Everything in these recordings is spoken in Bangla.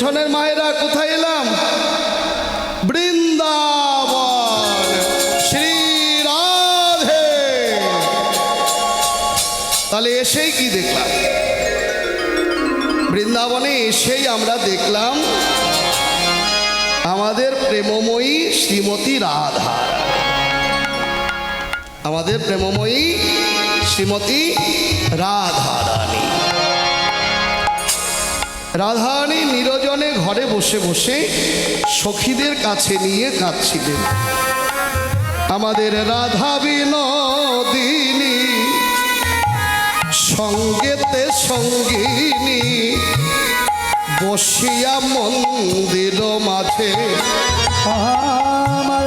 পেছনের মায়েরা কোথায় এলাম? বৃন্দাবন। শ্রী তাহলে এসেই কি দেখলাম? বৃন্দাবনে এসেই আমরা দেখলাম আমাদের প্রেমময়ী শ্রীমতী রাধা। আমাদের প্রেমময়ী শ্রীমতী রাধারা রাধারানী নিরজনে ঘরে বসে বসে সখীদের কাছে নিয়ে কাঁদছিলেন। আমাদের রাধা বিনোদিনী, সঙ্গেতে সঙ্গিনী, বসিয়া মন্দির মাঝে। আমার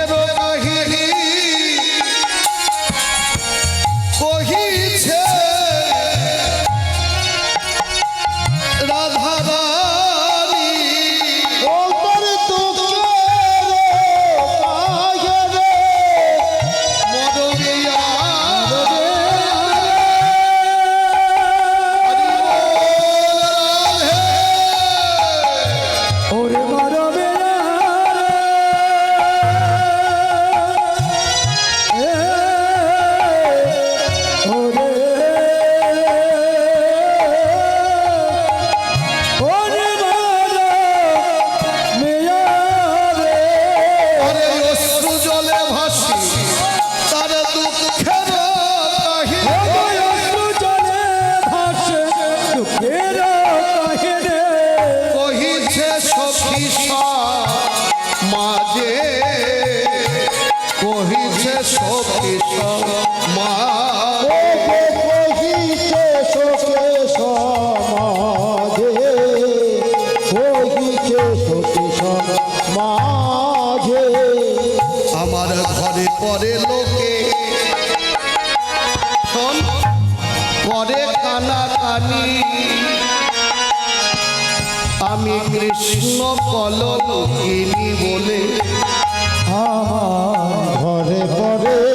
আমি কৃষ্ণ কলকিনি বলে। ঘরে পরে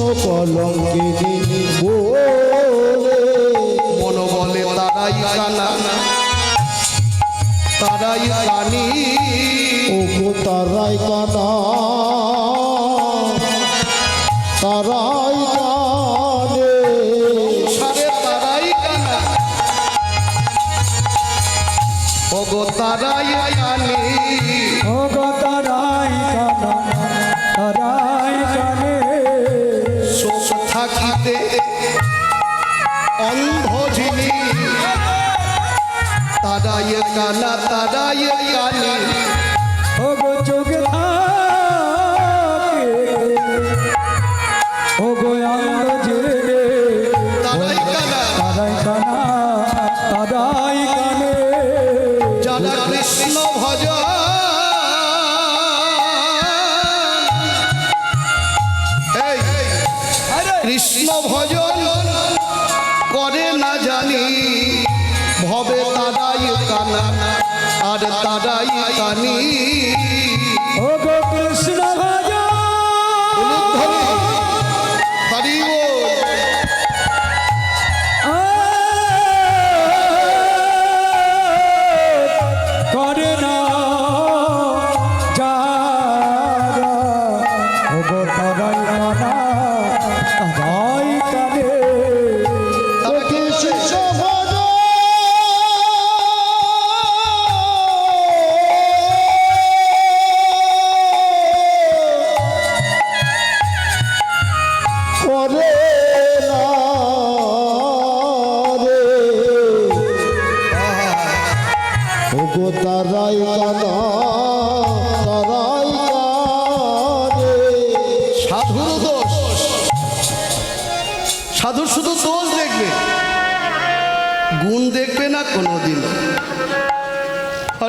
কলঙ্কে মনোবলে তারাই কানা। তারাই কানি। ও তারাই কানা। لا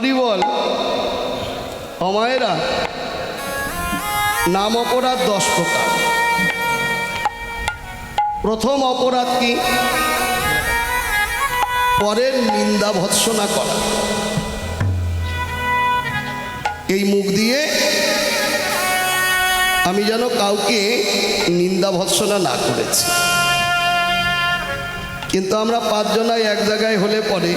হরি বল। অমায়েরা নাম অপরাধ দশ প্রকার। প্রথম অপরাধ কি? পরের নিন্দা ভৎসনা করা। এই মুখ দিয়ে আমি যেন কাউকে নিন্দা ভৎসনা না করেছি। কিন্তু আমরা পাঁচজনায় এক জায়গায় হলে পরে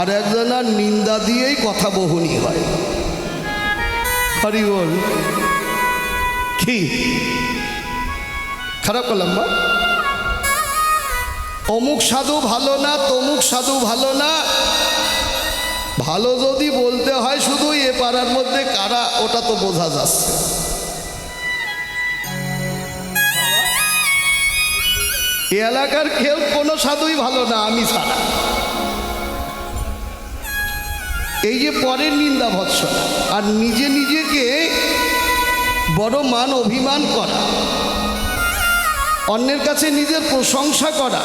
আর একজনার নিন্দা দিয়েই কথা বহনি হয়। হরি কি? খারাপ করলাম মা। অমুক সাধু ভালো না, তমুক সাধু ভালো না। ভালো যদি বলতে হয় শুধু এ পাড়ার মধ্যে কারা, ওটা তো বোঝা যাচ্ছে। এলাকার কেউ কোনো সাধুই ভালো না, আমি ছাড়া। এই যে পরের নিন্দা ভৎসনা, আর নিজে নিজেকে বড় মান অভিমান করা, অন্যের কাছে নিজের প্রশংসা করা,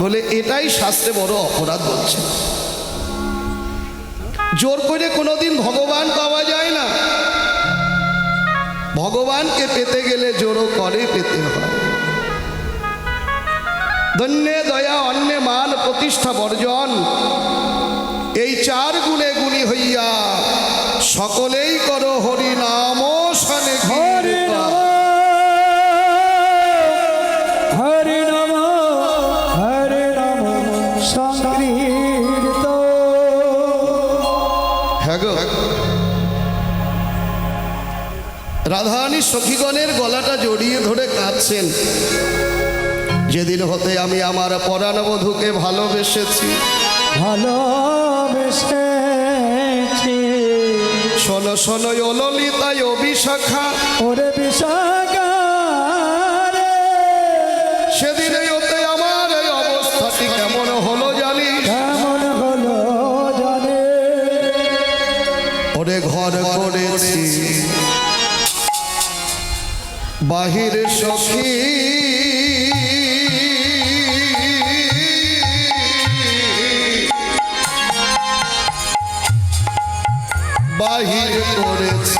বলে এটাই শাস্ত্রে বড় অপরাধ বলছে। জোর করে কোনোদিন ভগবান পাওয়া যায় না। ভগবানকে পেতে গেলে জোরও করে পেতে হয়। ধন্যে দয়া, অন্যে মান প্রতিষ্ঠা, বর্জন। এই চার গুণে গুণী হইয়া সকলেই করো হরি নাম সনে হরে নম হরে নম হরে নম সংকীর্ত হ্যাঁ রাধারানী সখীগণের গলাটা জড়িয়ে ধরে কাঁদছেন। যেদিন হতে আমি আমার পরাণবধূকে ভালোবেসেছি। ভালোবেসেছি শোনো শোনো ও ললিতায় অবিশাখা ওরে বিষাগারে সেদিন হতে আমার এই অবস্থাটি কেমন হলো জানিস কেমন হলো জানে। ওরে ঘর করেছি। বাহির সখী বাহির করেছি।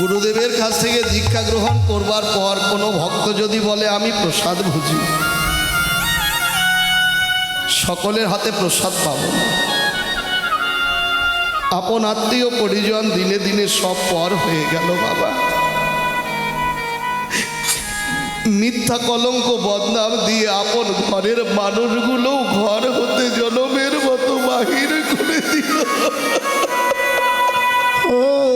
গুরুদেবের কাছ থেকে দীক্ষা গ্রহণ করবার পর কোনো ভক্ত যদি বলে আমি প্রসাদ ভুজি। সকলের হাতে প্রসাদ পাব। আপন আত্মীয় পরিজন দিনে দিনে সব পর হয়ে গেল বাবা। মিথ্যা কলঙ্ক বদনাম দিয়ে আপন ঘরের মানুষগুলো ঘর হতে জনমের মতো বাহির করে দিল। দয়ামা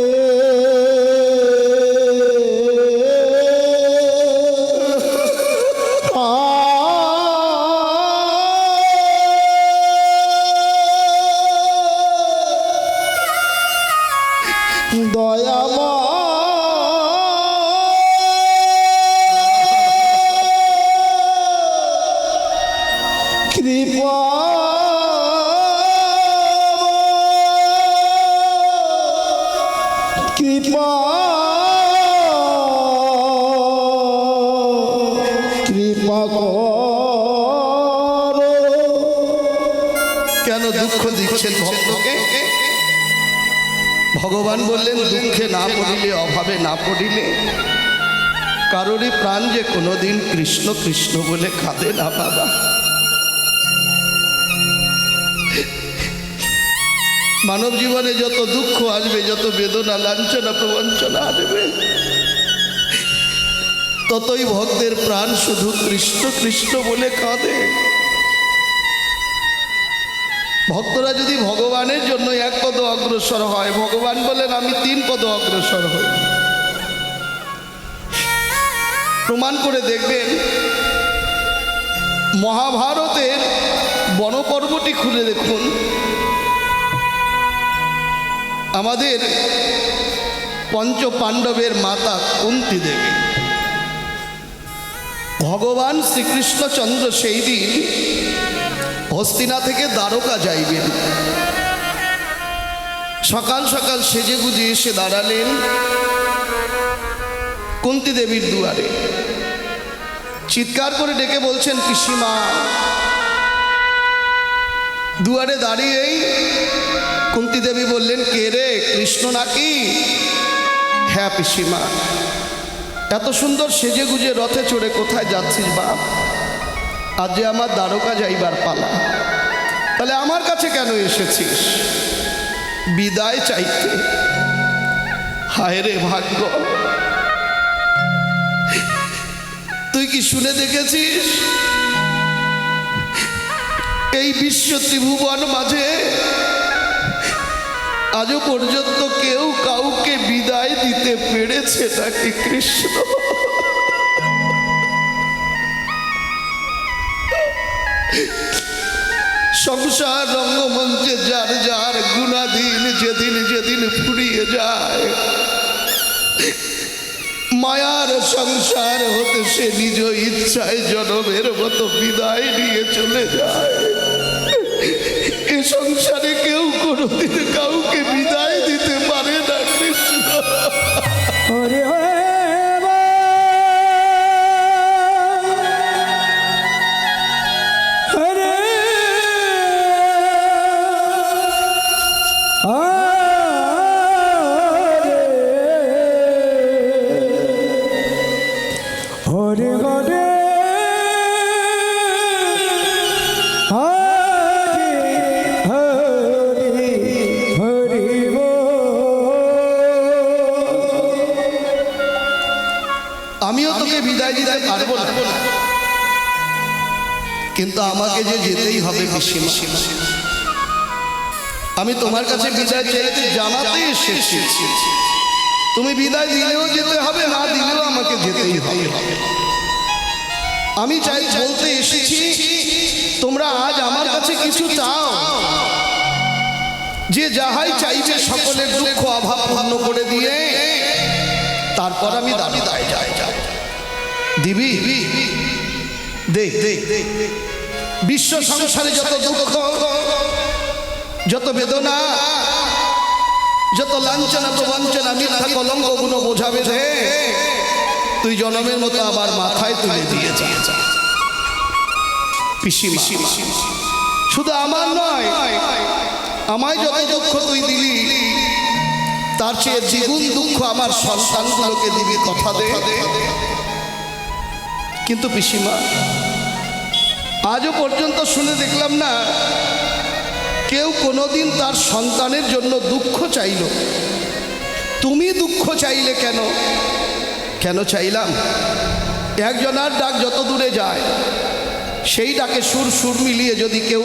কৃপা করো কেন দুঃখ দিচ্ছেন ভক্তকে? ভগবান বললেন, দুঃখে না পড়িলে, অভাবে না পড়িলে। কারোরই প্রাণ যে কোনোদিন কৃষ্ণ কৃষ্ণ বলে কাঁদে না বাবা। মানব জীবনে যত দুঃখ আসবে, যত বেদনা, লাঞ্ছনা, প্রবঞ্চনা আসবে ততই ভক্তের প্রাণ শুধু কৃষ্ণ কৃষ্ণ বলে কাঁদে। ভক্তরা যদি ভগবানের জন্য এক পদ অগ্রসর হয়, ভগবান বলেন, আমি তিন পদ অগ্রসর হই। প্রমাণ করে দেখবেন, মহাভারতের বনপর্বটি খুলে দেখুন। আমাদের পঞ্চ পাণ্ডবের মাতা কুন্তি দেবী ভগবান শ্রীকৃষ্ণচন্দ্র সেই দিন হস্তিনা থেকে দ্বারকা যাইবেন। সকাল সকাল সেজে গুজে এসে দাঁড়ালেন কুন্তি দেবীর দুয়ারে। চিৎকার করে ডেকে বলছেন, পিসিমা, দুয়ারে দাঁড়িয়েই কুন্তি দেবী বললেন, কে রে, কৃষ্ণ নাকি? হ্যাঁ পিসিমা। এত সুন্দর সেজে গুজে রথে চড়ে কোথায় যাচ্ছিস বাপ? আজ যে আমার দ্বারকা যাইবার পালা। তাহলে আমার কাছে কেন এসেছিস? বিদায় চাইতে। হায় রে ভাগ্য। তুই কি শুনে দেখেছিস? এই বিশ্ব ত্রিভুবন মাঝে আজও পর্যন্ত কেউ কাউকে বিদায় দিতে পেরেছে নাকি কৃষ্ণ? সংসার রঙ্গমঞ্চে যার যার গুণাদিন যেদিন যেদিন ফুরিয়ে যায়, মায়ার সংসার হতে সে নিজ ইচ্ছায় জনমের মতো বিদায় নিয়ে চলে যায়। সংসারে কেউ কোনোদিন কাউকে বিদায় দিতে পারে না কৃষ্ণ। আমিও তোকে বিদায় দিতে পারব না। কিন্তু আমাকে যে যেতেই হবে আমি তোমার কাছে বিদায় চেয়েছি জানাতে এসেছি। তুমি বিদায় দিলেও যেতে হবে না দিলেও আমাকে যেতেই হবে। আমি চাই বলতে এসেছি তোমরা আজ আমার কাছে কিছু চাও। যে যাহাই চাইবে সকলের দুঃখ অভাব পূর্ণ করে দিয়ে তারপর আমি দাবি দায় যাই যাই দিবি? দে বিশ্ব সংসারে যত দুঃখ, যত বেদনা, যত লাঞ্ছনা প্রবঞ্চনা মিথ্যা কলঙ্কগুলো বোঝাবে রে তুই জনমের মতো আবার মাথায় তুলে দিয়েছে পিসিমা, শুধু আমার নয়, আমায় যত দুঃখ তুই দিলি, তার চেয়ে দ্বিগুণ দুঃখ আমার সন্তানগুলোকে দিবি, কথা দে। কিন্তু পিসিমা, আজও পর্যন্ত শুনে দেখলাম না, কেউ কোনোদিন তার সন্তানের জন্য দুঃখ চাইল। তুমি দুঃখ চাইলে কেন? কেন চাইলাম? একজনার ডাক যত দূরে যায়, সেই ডাকে সুর সুর মিলিয়ে যদি কেউ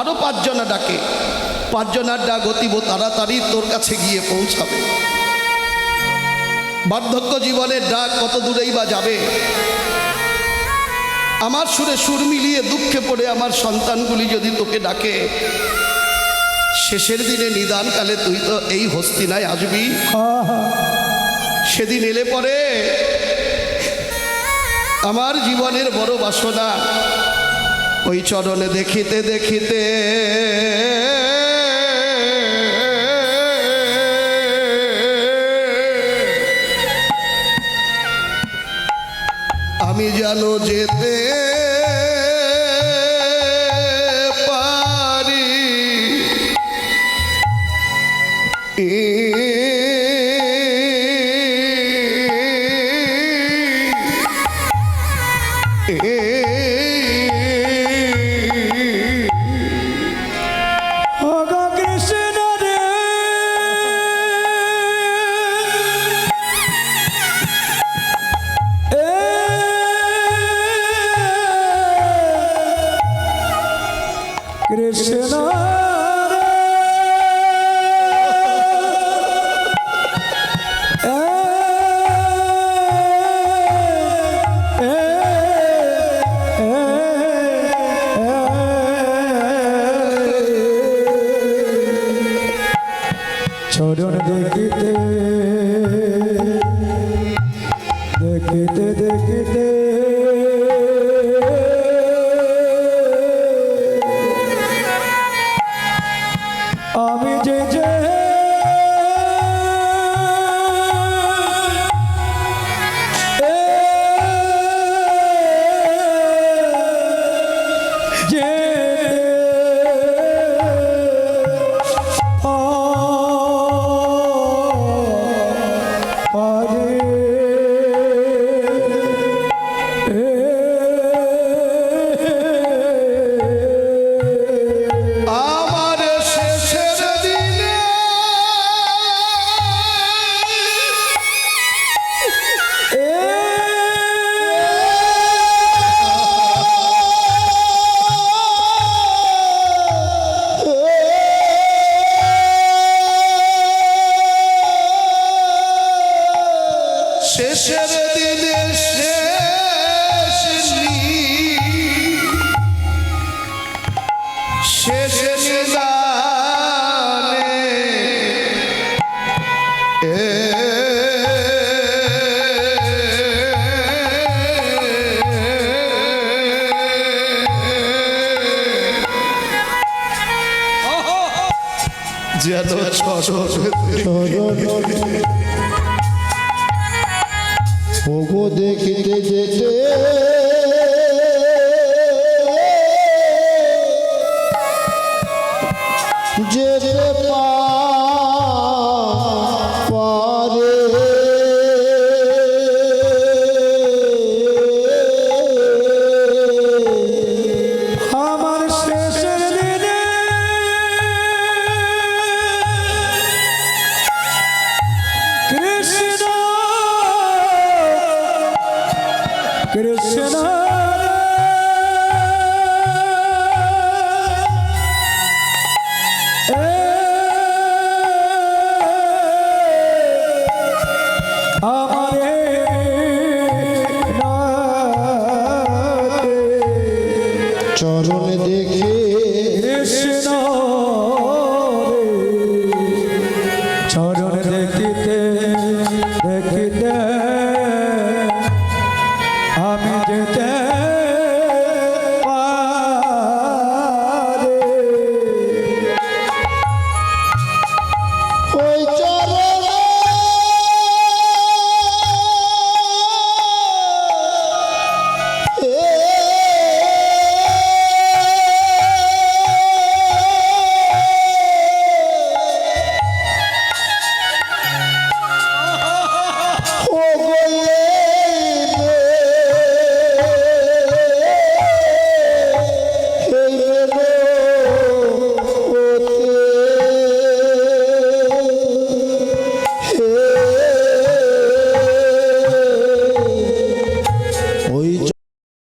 আরও পাঁচজনা ডাকে, পাঁচজনার ডাক অতীব তাড়াতাড়ি তোর কাছে গিয়ে পৌঁছাবে। বার্ধক্য জীবনের ডাক কত দূরেই বা যাবে? আমার সুরে সুর মিলিয়ে দুঃখে পড়ে আমার সন্তানগুলি যদি তোকে ডাকে শেষের দিনে নিদানকালে তুই তো এই হস্তিনায় আসবি। সেদিন এলে পরে আমার জীবনের বড় বাসনা ওই চরণে দেখিতে দেখিতে আমি যেন যেতে পারি। যেন ওগো দেখিতে যেতে